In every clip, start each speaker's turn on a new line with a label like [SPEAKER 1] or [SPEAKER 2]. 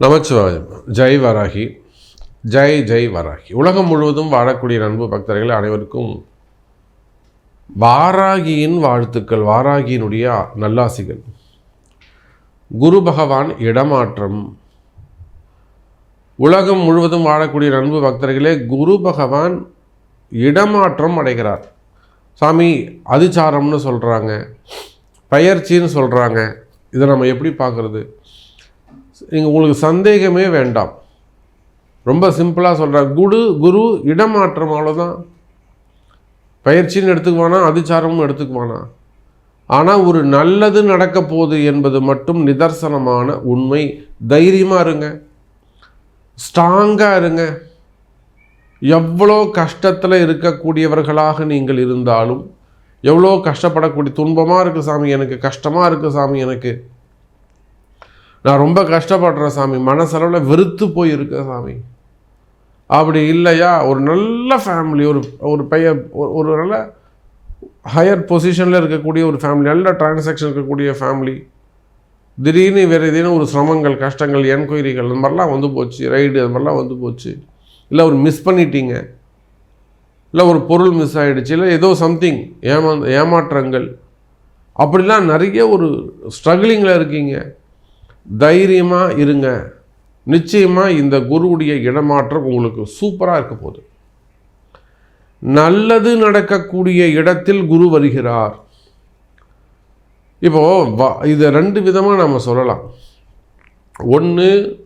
[SPEAKER 1] நமச்சிவாயம். ஜெய் வராகி. ஜெய் ஜெய் வராகி. உலகம் முழுவதும் வாழக்கூடிய அன்பு பக்தர்கள் அனைவருக்கும் வாராகியின் வாழ்த்துக்கள் வாராகியினுடைய நல்லாசிகள். குரு பகவான் இடமாற்றம். உலகம் முழுவதும் வாழக்கூடிய நண்பு பக்தர்களே குரு பகவான் இடமாற்றம் அடைகிறார். சாமி அதிச்சாரம்னு சொல்கிறாங்க பயிற்சின்னு சொல்கிறாங்க இதை நம்ம எப்படி பார்க்குறது? நீங்கள் உங்களுக்கு சந்தேகமே வேண்டாம். ரொம்ப சிம்பிளாக சொல்கிறேன் குரு குரு இடமாற்றம் அவ்வளோதான் பயிற்சின்னு எடுத்துக்குவானா அதிச்சாரமும் எடுத்துக்குவானா? ஆனால் ஒரு நல்லது நடக்க போகுது என்பது மட்டும் நிதர்சனமான உண்மை. தைரியமாக இருங்க. ஸ்ட்ராங்காக இருங்க. எவ்வளோ கஷ்டத்தில் இருக்கக்கூடியவர்களாக நீங்கள் இருந்தாலும் எவ்வளோ கஷ்டப்படக்கூடிய துன்பமாக இருக்குது சாமி எனக்கு கஷ்டமாக இருக்குது சாமி எனக்கு நான் ரொம்ப கஷ்டப்படுறேன் சாமி. மனசளவில் வெறுத்து போய் சாமி. அப்படி இல்லையா? ஒரு நல்ல ஃபேமிலி ஒரு ஒரு பையன் ஒரு- நல்ல ஹையர் பொசிஷனில் இருக்கக்கூடிய ஒரு ஃபேமிலி நல்ல டிரான்சாக்ஷன் இருக்கக்கூடிய ஃபேமிலி திடீர்னு வேறு ஏதேனும் ஒரு சிரமங்கள் கஷ்டங்கள் என்கொயரிகள் அந்த மாதிரிலாம் வந்து போச்சு. ரைடு அது மாதிரிலாம் வந்து போச்சு. இல்லை ஒரு மிஸ் பண்ணிட்டீங்க. இல்லை ஒரு பொருள் மிஸ் ஆகிடுச்சு இல்லை ஏதோ சம்திங் ஏமா ஏமாற்றங்கள். அப்படிலாம் நிறைய ஒரு ஸ்ட்ரகிளிங்கில் இருக்கீங்க. தைரியமாக இருங்க. நிச்சயமாக இந்த குருவுடைய இடமாற்றம் உங்களுக்கு சூப்பராக இருக்க போகுது. நல்லது நடக்கக்கூடிய இடத்தில் குரு வருகிறார். இப்போ வ- இதை ரெண்டு விதமாக நம்ம சொல்லலாம். ஒன்று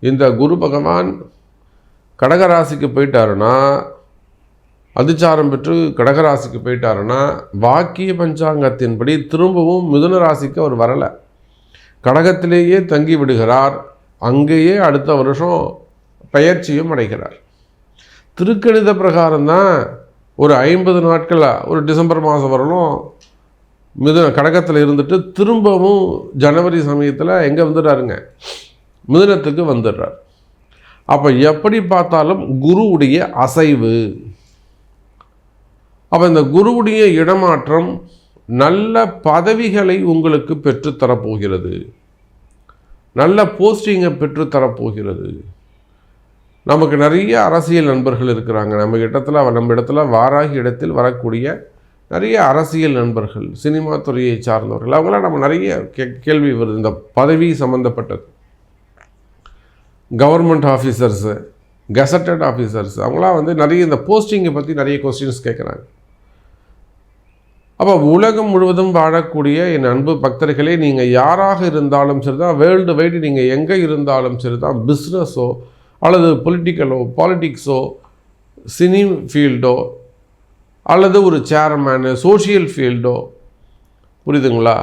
[SPEAKER 1] இந்த குரு பகவான் கடகராசிக்கு போயிட்டாருன்னா அதிச்சாரம் பெற்று கடகராசிக்கு போயிட்டாருன்னா வாக்கிய பஞ்சாங்கத்தின்படி திரும்பவும் மிதுன ராசிக்கு அவர் வரலை. கடகத்திலேயே தங்கி விடுகிறார். அங்கேயே அடுத்த வருஷம் பயிற்சியும் அடைகிறார். திருக்கணித பிரகாரம் தான் ஒரு ஐம்பது நாட்களில் ஒரு டிசம்பர் மாதம் வரலும் மிதுன கடகத்தில் இருந்துட்டு திரும்பவும் ஜனவரி சமயத்தில் எங்கே வந்துடுறாருங்க? மிதுனத்துக்கு வந்துடுறார். அப்போ எப்படி பார்த்தாலும் குருவுடைய அசைவு. அப்போ இந்த குருவுடைய இடமாற்றம் நல்ல பதவிகளை உங்களுக்கு பெற்றுத்தரப்போகிறது. நல்ல போஸ்டிங்கை பெற்றுத்தரப்போகிறது. நமக்கு நிறைய அரசியல் நண்பர்கள் இருக்கிறாங்க. நம்ம இடத்துல நம்ம இடத்துல வாராகி இடத்தில் வரக்கூடிய நிறைய அரசியல் நண்பர்கள் சினிமா துறையை சார்ந்தவர்கள் அவங்களாம் நம்ம நிறைய கே கேள்வி வருது. இந்த பதவி சம்மந்தப்பட்டது கவர்மெண்ட் ஆஃபீஸர்ஸு கெசட்டட் ஆஃபீஸர்ஸ் அவங்களாம் வந்து நிறைய இந்த போஸ்டிங்கை பற்றி நிறைய கொஸ்டின்ஸ் கேட்குறாங்க அப்போ உலகம் முழுவதும் வாழக்கூடிய என் அன்பு பக்தர்களே நீங்கள் யாராக இருந்தாலும் சரி தான் வேர்ல்டு வைடு நீங்கள் எங்கே இருந்தாலும் சரி தான் பிஸ்னஸோ அல்லது பொலிட்டிக்கலோ பாலிட்டிக்ஸோ சினி ஃபீல்டோ அல்லது ஒரு சேர்மேனு சோஷியல் ஃபீல்டோ புரியுதுங்களா?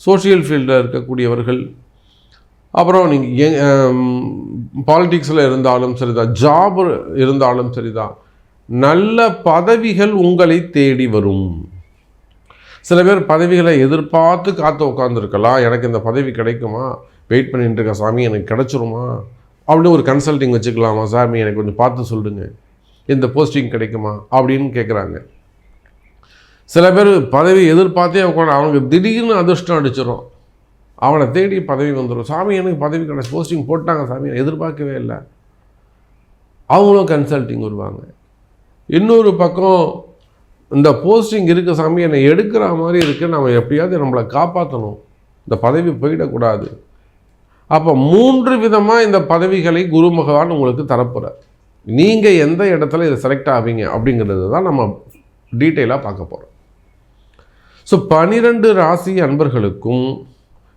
[SPEAKER 1] சோஷியல் ஃபீல்டில் இருக்கக்கூடியவர்கள் அப்புறம் நீங்கள் பாலிட்டிக்ஸில் இருந்தாலும் சரிதான் ஜாப் இருந்தாலும் சரிதான் நல்ல பதவிகள் உங்களை தேடி வரும். சில பேர் பதவிகளை எதிர்பார்த்து காத்து உட்காந்துருக்கலாம் எனக்கு இந்த பதவி கிடைக்குமா? வெயிட் பண்ணிட்டு இருக்க சாமி எனக்கு கிடைச்சிருமா? அப்படின்னு ஒரு கன்சல்டிங் வச்சுக்கலாமா சாமி? எனக்கு கொஞ்சம் பார்த்து சொல்லுங்க. இந்த போஸ்டிங் கிடைக்குமா? அப்படின்னு கேட்குறாங்க சில பேர் பதவி எதிர்பார்த்தே உட்காந்து அவனுக்கு திடீர்னு அதிர்ஷ்டம் அடிச்சிடும் அவனை தேடி பதவி வந்துடும் சாமி எனக்கு பதவி கிடைச்சி போஸ்டிங் போட்டாங்க சாமி எதிர்பார்க்கவே இல்லை. அவங்களும் கன்சல்டிங் வருவாங்க. இன்னொரு பக்கம் இந்த போஸ்டிங் இருக்குது சாமி என்னை எடுக்கிற மாதிரி இருக்குது நம்ம எப்படியாவது நம்மளை காப்பாற்றணும் இந்த பதவி போயிடக்கூடாது. அப்போ மூன்று விதமாக இந்த பதவிகளை குரு பகவான் உங்களுக்கு தரப்போகிறார் நீங்கள் எந்த இடத்துல இதை செலக்ட் ஆவீங்க அப்படிங்கிறது தான் நம்ம டீட்டெயிலாக பார்க்க போகிறோம் ஸோ பனிரெண்டு ராசி அன்பர்களுக்கும்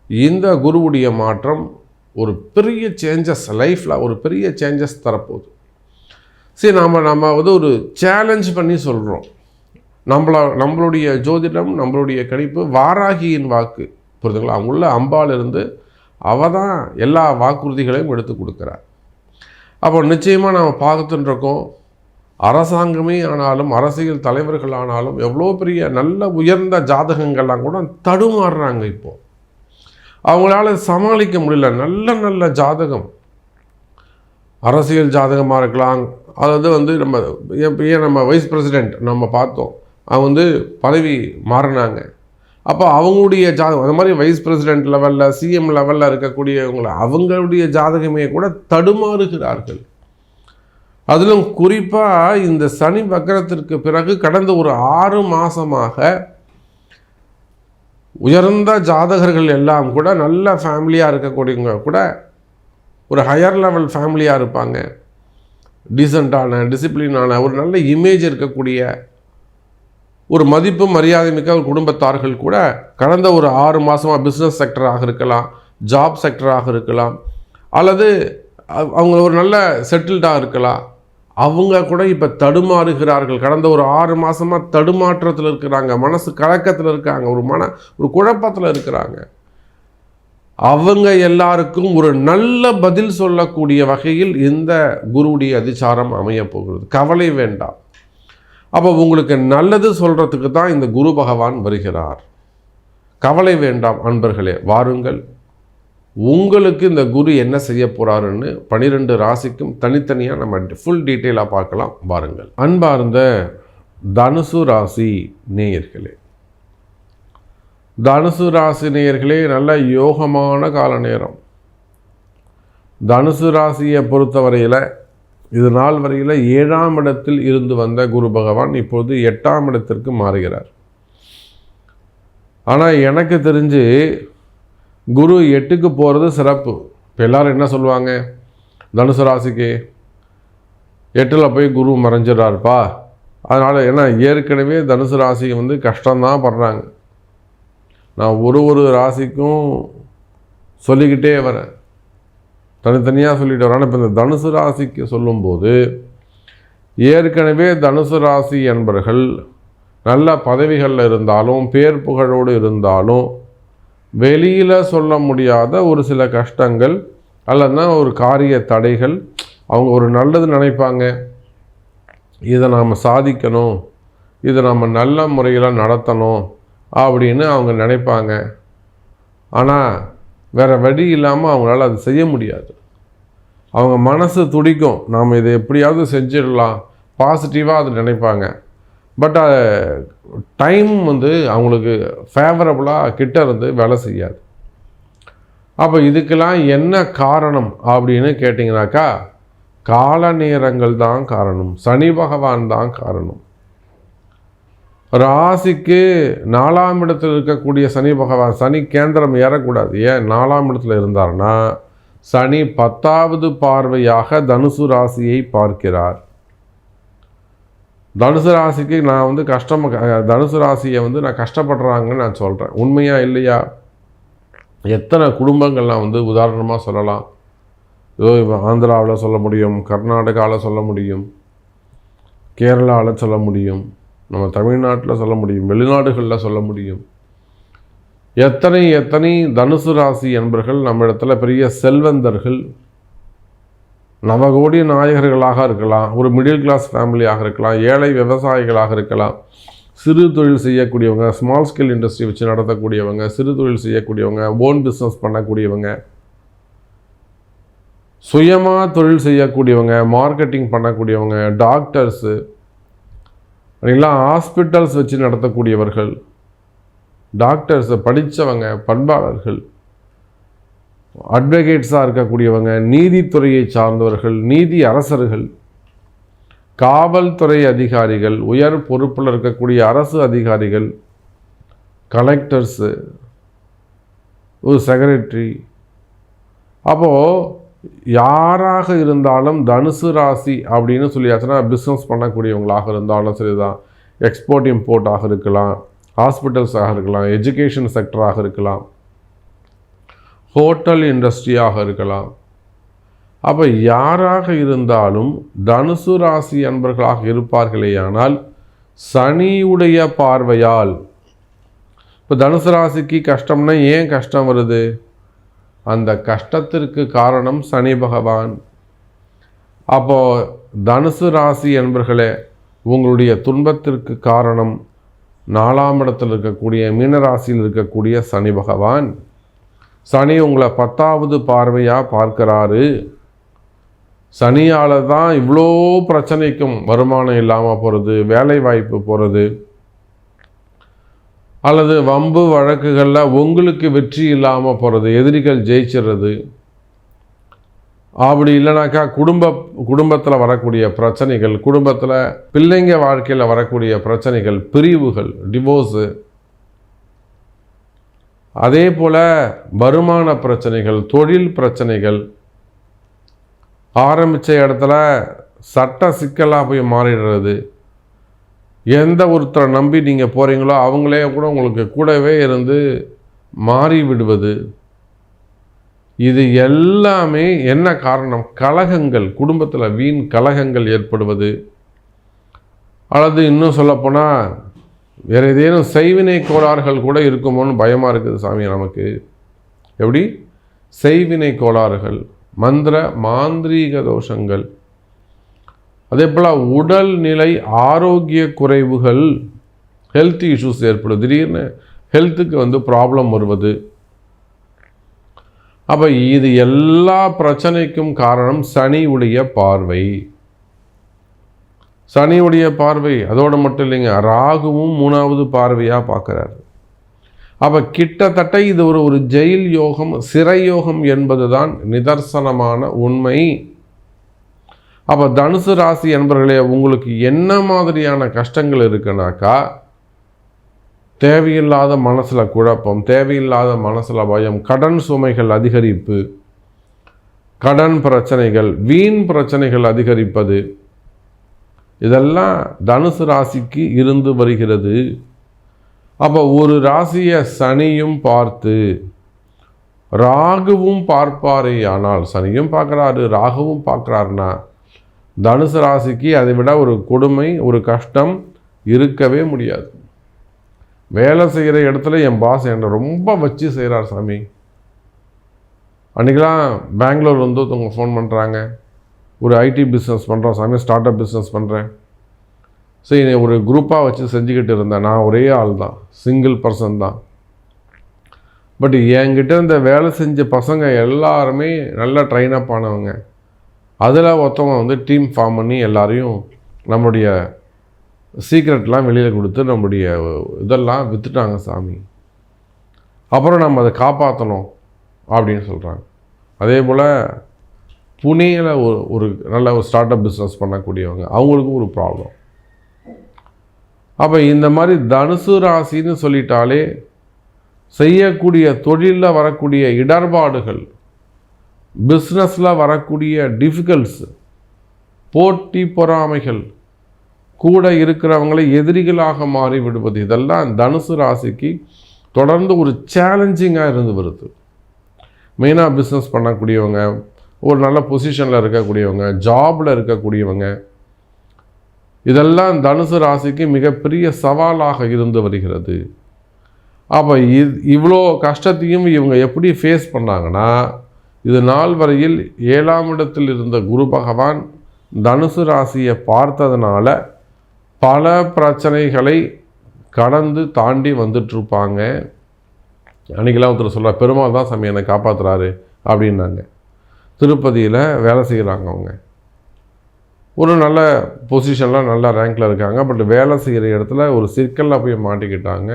[SPEAKER 1] இந்த குருவுடைய மாற்றம் ஒரு பெரிய சேஞ்சஸ் லைஃப்பில் ஒரு பெரிய சேஞ்சஸ் தரப்போகுது. சரி நாம் நம்ம வந்து ஒரு சேலஞ்ச் பண்ணி சொல்கிறோம் நம்மள நம்மளுடைய ஜோதிடம் நம்மளுடைய கணிப்பு வாராகியின் வாக்கு. புரிதுங்களா அங்குள்ள அம்பாலிருந்து அவ தான் எல்லா வாக்குறுதிகளையும் எடுத்து கொடுக்குறார். அப்போ நிச்சயமாக நாம் பார்த்துட்டு இருக்கோம். அரசாங்கமே ஆனாலும் அரசியல் தலைவர்கள் ஆனாலும் எவ்வளோ பெரிய நல்ல உயர்ந்த ஜாதகங்கள்லாம் கூட தடுமாறுறாங்க இப்போது அவங்களால சமாளிக்க முடியல. நல்ல நல்ல ஜாதகம். அரசியல் ஜாதகமாக இருக்கலாம். அதாவது வந்து நம்ம ஏன் நம்ம வைஸ் பிரசிடெண்ட் நம்ம பார்த்தோம். அவங்க வந்து பதவி மாறினாங்க. அப்போ அவங்களுடைய ஜாதகம் அந்த மாதிரி வைஸ் பிரசிடென்ட் லெவலில் சிஎம் லெவலில் இருக்கக்கூடியவங்களை அவங்களுடைய ஜாதகமே கூட தடுமாறுகிறார்கள். அதிலும் குறிப்பாக இந்த சனி வக்கரத்திற்கு பிறகு கடந்த ஒரு ஆறு மாதமாக உயர்ந்த ஜாதகர்கள் எல்லாம் கூட நல்ல ஃபேமிலியாக இருக்கக்கூடியவங்க கூட ஒரு ஹையர் லெவல் ஃபேமிலியாக இருப்பாங்க. டீசெண்டான டிசிப்ளினான ஒரு நல்ல இமேஜ் இருக்கக்கூடிய ஒரு மதிப்பு மரியாதை மிக்க ஒரு குடும்பத்தார்கள் கூட கடந்த ஒரு ஆறு மாதமாக பிஸ்னஸ் செக்டராக இருக்கலாம் ஜாப் செக்டராக இருக்கலாம் அல்லது அவங்க ஒரு நல்ல செட்டில்டாக இருக்கலாம். அவங்க கூட இப்போ தடுமாறுகிறார்கள். கடந்த ஒரு ஆறு மாதமாக தடுமாற்றத்தில் இருக்கிறாங்க மனசு கலக்கத்தில் இருக்காங்க ஒரு மன ஒரு குழப்பத்தில் இருக்கிறாங்க. அவங்க எல்லாருக்கும் ஒரு நல்ல பதில் சொல்லக்கூடிய வகையில் இந்த குருவுடைய அதிசாரம் அமையப் போகிறது. கவலை வேண்டாம். அப்போ உங்களுக்கு நல்லது சொல்கிறதுக்கு தான் இந்த குரு பகவான் வருகிறார். கவலை வேண்டாம் அன்பர்களே வாருங்கள். உங்களுக்கு இந்த குரு என்ன செய்ய போகிறாருன்னு பனிரெண்டு ராசிக்கும் தனித்தனியாக நம்ம ஃபுல் டீட்டெயிலாக பார்க்கலாம். வாருங்கள். அன்பார்ந்த தனுசு ராசி நேயர்களே. தனுசு ராசி நேயர்களே நல்ல யோகமான கால நேரம் தனுசு ராசியை பொறுத்தவரையில் இது நாள் வரையில் ஏழாம் இடத்தில் இருந்து வந்த குரு பகவான் இப்பொழுது எட்டாம் இடத்திற்கு மாறுகிறார். ஆனால் எனக்கு தெரிஞ்சு குரு எட்டுக்கு போகிறது சிறப்பு. இப்போ எல்லோரும் என்ன சொல்லுவாங்க? தனுசு ராசிக்கு எட்டில் போய் குரு மறைஞ்சிடறாருப்பா. அதனால் ஏன்னா ஏற்கனவே தனுசு ராசி வந்து கஷ்டம்தான் படுறாங்க. நான் ஒரு ஒரு ராசிக்கும் சொல்லிக்கிட்டே வரேன். தனித்தனியாக சொல்லிட்டு வரான். இப்போ இந்த தனுசு ராசிக்கு சொல்லும்போது ஏற்கனவே தனுசு ராசி என்பர்கள் நல்ல பதவிகளில் இருந்தாலும் பேர் புகழோடு இருந்தாலும் வெளியில் சொல்ல முடியாத ஒரு சில கஷ்டங்கள் அல்லதுனா ஒரு காரிய தடைகள் அவங்க ஒரு நல்லது நினைப்பாங்க. இதை நாம் சாதிக்கணும் இதை நம்ம நல்ல முறையில் நடத்தணும் அப்படின்னு அவங்க நினைப்பாங்க. ஆனால் வேறு வழி இல்லாமல் அவங்களால அது செய்ய முடியாது. அவங்க மனசு துடிக்கும். நாம் இதை எப்படியாவது செஞ்சிடலாம். பாசிட்டிவாக அது நினைப்பாங்க. பட் டைம் வந்து அவங்களுக்கு ஃபேவரபுளாக கிட்ட இருந்து வேலை செய்யாது. அப்போ இதுக்கெல்லாம் என்ன காரணம் அப்படின்னு கேட்டிங்கனாக்கா கால நேரங்கள் தான் காரணம். சனி பகவான் தான் காரணம். ராசிக்கு நாலாம் இடத்தில் இருக்கக்கூடிய சனி பகவான் சனி கேந்திரம் ஏறக்கூடாது. ஏன்? நாலாம் இடத்துல இருந்தார்னா சனி பத்தாவது பார்வையாக தனுசு ராசியை பார்க்கிறார். தனுசு ராசிக்கு நான் வந்து கஷ்டம் தனுசு ராசியை வந்து நான் கஷ்டப்படுறாங்கன்னு நான் சொல்கிறேன் உண்மையா இல்லையா? எத்தனை குடும்பங்கள்லாம் வந்து உதாரணமாக சொல்லலாம். ஆந்திராவில் சொல்ல முடியும் கர்நாடகாவில் சொல்ல முடியும் கேரளாவில் சொல்ல முடியும். நம்ம தமிழ்நாட்டில் சொல்ல முடியும் வெளிநாடுகளில் சொல்ல முடியும். எத்தனை எத்தனை தனுசு ராசி என்பர்கள் நம்ம இடத்துல பெரிய செல்வந்தர்கள் நவகோடி நாயகர்களாக இருக்கலாம் ஒரு மிடில் கிளாஸ் ஃபேமிலியாக இருக்கலாம் ஏழை விவசாயிகளாக இருக்கலாம் சிறு தொழில் செய்யக்கூடியவங்க ஸ்மால் ஸ்கேல் இண்டஸ்ட்ரி வச்சு நடத்தக்கூடியவங்க சிறு தொழில் செய்யக்கூடியவங்க ஓன் பிஸ்னஸ் பண்ணக்கூடியவங்க சுயமாக தொழில் செய்யக்கூடியவங்க மார்க்கெட்டிங் பண்ணக்கூடியவங்க டாக்டர்ஸு இல்லைங்களா ஹாஸ்பிட்டல்ஸ் வச்சு நடத்தக்கூடியவர்கள் டாக்டர்ஸை படித்தவங்க பண்பாளர்கள் அட்வொகேட்ஸாக இருக்கக்கூடியவங்க நீதித்துறையை சார்ந்தவர்கள் நீதி அரசர்கள் காவல்துறை அதிகாரிகள் உயர் பொறுப்பில் இருக்கக்கூடிய அரசு அதிகாரிகள் கலெக்டர்ஸு ஒரு செக்ரட்டரி அப்போது யாராக இருந்தாலும் தனுசு ராசி அப்படின்னு சொல்லியாச்சுன்னா பிஸ்னஸ் பண்ணக்கூடியவங்களாக இருந்தாலும் சரி தான் எக்ஸ்போர்ட் இம்போர்ட்டாக இருக்கலாம். ஹாஸ்பிட்டல்ஸாக இருக்கலாம். எஜுகேஷன் செக்டராக இருக்கலாம். ஹோட்டல் இண்டஸ்ட்ரியாக இருக்கலாம். அப்போ யாராக இருந்தாலும் தனுசு ராசி அன்பர்களாக இருப்பார்களேயானால் சனியுடைய பார்வையால் இப்போ தனுசு ராசிக்கு கஷ்டம்னா ஏன் கஷ்டம் வருது? அந்த கஷ்டத்திற்கு காரணம் சனி பகவான். அப்போ தனுசு ராசி என்பர்களே உங்களுடைய துன்பத்திற்கு காரணம் நாலாம் இடத்தில் இருக்கக்கூடிய மீனராசியில் இருக்கக்கூடிய சனி பகவான். சனி உங்களை பத்தாவது பார்வையாக பார்க்கறாரு. சனியால் தான் இவ்வளோ பிரச்சனைக்கும் வருமானம் இல்லாமல் போகிறது வேலை வாய்ப்பு போகிறது அல்லது வம்பு வழக்குகளில் உங்களுக்கு வெற்றி இல்லாமல் போகிறது எதிரிகள் ஜெயிச்சிடுறது அப்படி இல்லைனாக்கா குடும்ப குடும்பத்தில் வரக்கூடிய பிரச்சனைகள் குடும்பத்தில் பிள்ளைங்க வாழ்க்கையில் வரக்கூடிய பிரச்சனைகள் பிரிவுகள் டிவோர்ஸு அதே போல் வருமான பிரச்சனைகள் தொழில் பிரச்சனைகள். ஆரம்பித்த இடத்துல சட்ட சிக்கலாக போய் மாறிடுறது. எந்த ஒருத்தரை நம்பி நீங்கள் போகிறீங்களோ அவங்களே கூட உங்களுக்கு கூடவே இருந்து மாறி விடுவது. இது எல்லாமே என்ன காரணம்? கலகங்கள். குடும்பத்தில் வீண் கலகங்கள் ஏற்படுவது. அல்லது இன்னும் சொல்லப்போனால் வேறு ஏதேனும் செய்வினை கோளாறுகள் கூட இருக்குமோன்னு பயமாக இருக்குது சாமி நமக்கு. எப்படி? செய்வினை கோளாறுகள் மந்திர மாந்திரீக தோஷங்கள். அதே போல் உடல்நிலை ஆரோக்கிய குறைவுகள் ஹெல்த் இஷ்யூஸ் ஏற்படும். திடீர்னு ஹெல்த்துக்கு வந்து ப்ராப்ளம் வருவது. அப்போ இது எல்லா பிரச்சனைக்கும் காரணம் சனி உடைய பார்வை. சனியுடைய பார்வை அதோடு மட்டும் இல்லைங்க ராகுவும் மூணாவது பார்வையாக பார்க்குறாரு. அப்போ கிட்டத்தட்ட இது ஒரு ஒரு ஜெயில் யோகம் சிறை யோகம் என்பது தான் நிதர்சனமான உண்மை. அப்போ தனுசு ராசி என்பர்களே உங்களுக்கு என்ன மாதிரியான கஷ்டங்கள் இருக்குனாக்கா தேவையில்லாத மனசில் குழப்பம் தேவையில்லாத மனசில் பயம் கடன் சுமைகள் அதிகரிப்பு கடன் பிரச்சனைகள் வீண் பிரச்சனைகள் அதிகரிப்பது இதெல்லாம் தனுசு ராசிக்கு இருந்து வருகிறது. அப்போ ஒரு ராசியை சனியும் பார்த்து ராகுவும் பார்ப்பாரே ஆனால் சனியும் பார்க்குறாரு ராகுவும் பார்க்குறாருன்னா தனுசு ராசிக்கு அதை விட ஒரு கொடுமை ஒரு கஷ்டம் இருக்கவே முடியாது. வேலை செய்கிற இடத்துல என் பாஸ் என்னை ரொம்ப வச்சு செய்கிறார் சாமி. அன்றைக்கெலாம் பெங்களூர் வந்து ஒருத்தவங்க ஃபோன் பண்ணுறாங்க ஒரு ஐடி பிஸ்னஸ் பண்ணுறோம் சாமி ஸ்டார்ட் அப் பிஸ்னஸ் பண்ணுறேன் சரி ஒரு குரூப்பாக வச்சு செஞ்சுக்கிட்டு இருந்தேன். நான் ஒரே ஆள் தான் சிங்கிள் பர்சன் தான். பட் என்கிட்ட இந்த வேலை செஞ்ச பசங்க எல்லாருமே நல்லா ட்ரைன் அப் ஆனவங்க. அதில் ஒருத்தவங்க வந்து டீம் ஃபார்ம் பண்ணி எல்லாரையும் நம்முடைய சீக்ரெட்லாம் வெளியில் கொடுத்து நம்முடைய இதெல்லாம் விற்றுட்டாங்க சாமி. அப்புறம் நம்ம அதை காப்பாற்றணும் அப்படின்னு சொல்கிறாங்க அதே போல் புனேயில் ஒரு ஒரு நல்ல ஒரு ஸ்டார்ட் அப் பிஸ்னஸ் பண்ணக்கூடியவங்க அவங்களுக்கும் ஒரு ப்ராப்ளம் அப்போ இந்த மாதிரி தனுசு ராசின்னு சொல்லிட்டாலே செய்யக்கூடிய தொழிலில் வரக்கூடிய இடர்பாடுகள் பிஸ்னஸில் வரக்கூடிய டிஃபிகல்ட்ஸ் போட்டி பொறாமைகள் கூட இருக்கிறவங்களை எதிரிகளாக மாறி விடுவது இதெல்லாம் தனுசு ராசிக்கு தொடர்ந்து ஒரு சேலஞ்சிங்காக இருந்து வருது. மெயினாக பிஸ்னஸ் பண்ணக்கூடியவங்க ஒரு நல்ல பொசிஷனில் இருக்கக்கூடியவங்க ஜாபில் இருக்கக்கூடியவங்க இதெல்லாம் தனுசு ராசிக்கு மிகப்பெரிய சவாலாக இருந்து வருகிறது. அப்போ இது இவ்வளோ கஷ்டத்தையும் இவங்க எப்படி ஃபேஸ் பண்ணாங்கன்னா இது நாள் வரையில் ஏழாம் இடத்தில் இருந்த குரு பகவான் தனுசு ராசியை பார்த்ததுனால பல பிரச்சனைகளை கடந்து தாண்டி வந்துட்டுருப்பாங்க. அன்றைக்கெல்லாம் ஒருத்தர் சொல்கிறார் பெருமாள் தான் சாமி என்னை காப்பாற்றுறாரு அப்படின்னாங்க. திருப்பதியில் வேலை செய்கிறாங்க அவங்க. ஒரு நல்ல பொசிஷனில் நல்ல ரேங்கில் இருக்காங்க பட் வேலை செய்கிற இடத்துல ஒரு சிக்கலில் போய் மாட்டிக்கிட்டாங்க.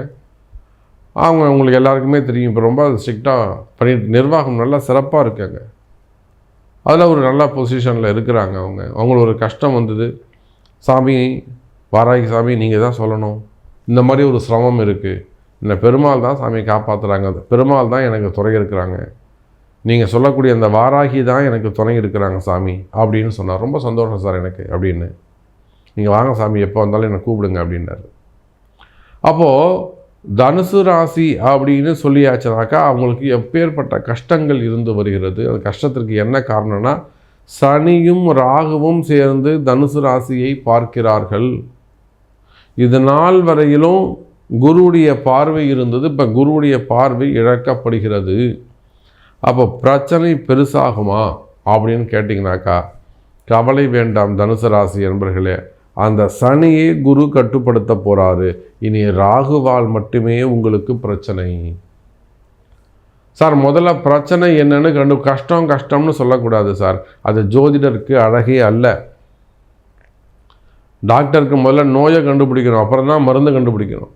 [SPEAKER 1] அவங்க உங்களுக்கு எல்லாருக்குமே தெரியும். இப்போ ரொம்ப ஸ்ட்ரிக்டாக பண்ணிட்டு நிர்வாகம் நல்லா சிறப்பாக இருக்காங்க. அதில் ஒரு நல்ல பொசிஷனில் இருக்கிறாங்க அவங்க. அவங்களுக்கு ஒரு கஷ்டம் வந்தது. சாமி வாராகி சாமி நீங்கள் தான் சொல்லணும். இந்த மாதிரி ஒரு சிரமம் இருக்குது இந்த பெருமாள் தான் சாமியை காப்பாற்றுறாங்க பெருமாள் தான் எனக்கு துறை இருக்கிறாங்க. நீங்கள் சொல்லக்கூடிய அந்த வாராகி தான் எனக்கு துணை இருக்கிறாங்க சாமி அப்படின்னு சொன்னார். ரொம்ப சந்தோஷம் சார் எனக்கு அப்படின்னு. நீங்கள் வாங்க சாமி எப்போ வந்தாலும் என்னை கூப்பிடுங்க அப்படின்னாரு. அப்போது தனுசு ராசி அப்படின்னு சொல்லியாச்சுனாக்கா அவங்களுக்கு எப்பேற்பட்ட கஷ்டங்கள் இருந்து வருகிறது. அந்த கஷ்டத்திற்கு என்ன காரணம்னா சனியும் ராகுவும் சேர்ந்து தனுசு ராசியை பார்க்கிறார்கள். இது நாள் வரையிலும் குருவுடைய பார்வை இருந்தது. இப்போ குருவுடைய பார்வை இழக்கப்படுகிறது. அப்போ பிரச்சனை பெருசாகுமா அப்படின்னு கேட்டிங்கனாக்கா கவலை வேண்டாம் தனுசு ராசி என்பர்களே அந்த சனியை குரு கட்டுப்படுத்த போகிறாரு இனி ராகுவால் மட்டுமே உங்களுக்கு பிரச்சனை. சார் முதல்ல பிரச்சனை என்னன்னு கண்டு கஷ்டம் கஷ்டம்னு சொல்லக்கூடாது சார். அது ஜோதிடருக்கு அழகே அல்ல. டாக்டருக்கு முதல்ல நோயை கண்டுபிடிக்கணும். அப்புறம் தான் மருந்து கண்டுபிடிக்கணும்.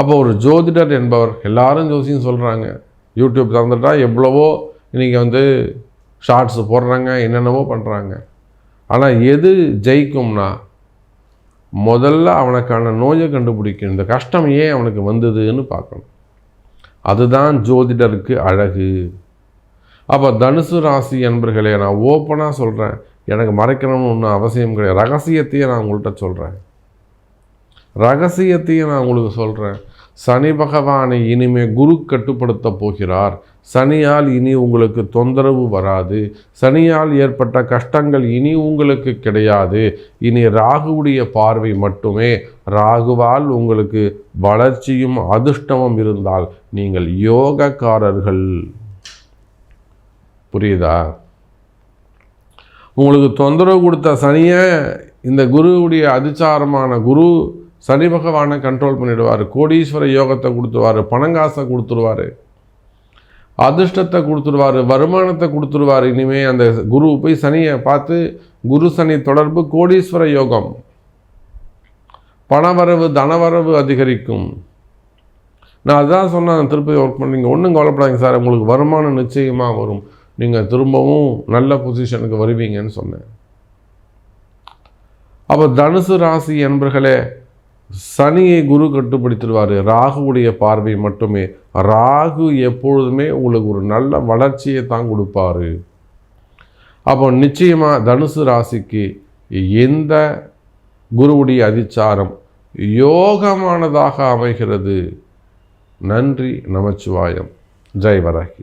[SPEAKER 1] அப்போ ஒரு ஜோதிடர் என்பவர் எல்லாரும் ஜோசியும் சொல்கிறாங்க யூடியூப் திறந்துட்டால் எவ்வளவோ இன்றைக்கி வந்து ஷார்ட்ஸ் போடுறாங்க என்னென்னவோ பண்ணுறாங்க ஆனால் எது ஜெயிக்கும்னா முதல்ல அவனுக்கான நோயை கண்டுபிடிக்கணும். இந்த கஷ்டம் ஏன் அவனுக்கு வந்ததுன்னு பார்க்கணும். அதுதான் ஜோதிடருக்கு அழகு. அப்போ தனுசு ராசி என்பர்களே நான் ஓப்பனாக சொல்கிறேன் எனக்கு மறைக்கணும்னு ஒன்றும் அவசியம் கிடையாது. ரகசியத்தையே நான் உங்கள்கிட்ட சொல்கிறேன் ரகசியத்தையும் நான் உங்களுக்கு சொல்கிறேன் சனி பகவானை இனிமே குரு கட்டுப்படுத்த போகிறார். சனியால் இனி உங்களுக்கு தொந்தரவு வராது. சனியால் ஏற்பட்ட கஷ்டங்கள் இனி உங்களுக்கு கிடையாது. இனி ராகுவுடைய பார்வை மட்டுமே. ராகுவால் உங்களுக்கு வளர்ச்சியும் அதிர்ஷ்டமும் இருந்தால் நீங்கள் யோகக்காரர்கள். புரியுதா? உங்களுக்கு தொந்தரவு கொடுத்த சனியை இந்த குருவுடைய அதிச்சாரமான குரு சனி பகவானை கண்ட்ரோல் பண்ணிடுவார். கோடீஸ்வர யோகத்தை கொடுத்துருவார். பணங்காசை கொடுத்துருவார். அதிர்ஷ்டத்தை கொடுத்துருவார். வருமானத்தை கொடுத்துருவார். இனிமே அந்த குரு போய் சனியை பார்த்து குரு சனி தொடர்பு கோடீஸ்வர யோகம். பணவரவு தனவரவு அதிகரிக்கும். நான் அதான் சொன்னேன் திருப்பதி ஒர்க் பண்ணீங்க ஒன்றும் கவலைப்படாதீங்க சார். உங்களுக்கு வருமானம் நிச்சயமாக வரும். நீங்கள் திரும்பவும் நல்ல பொசிஷனுக்கு வருவீங்கன்னு சொன்னேன். அப்போ தனுசு ராசி என்பர்களே சனியை குரு கட்டுப்படுத்திடுவார். ராகுவுடைய பார்வை மட்டுமே. ராகு எப்பொழுதுமே உங்களுக்கு ஒரு நல்ல வளர்ச்சியை தான் கொடுப்பாரு. அப்போ நிச்சயமாக தனுசு ராசிக்கு எந்த குருவுடைய அதிச்சாரம் யோகமானதாக அமைகிறது. நன்றி நமச்சிவாயம். ஜெய் வராகி.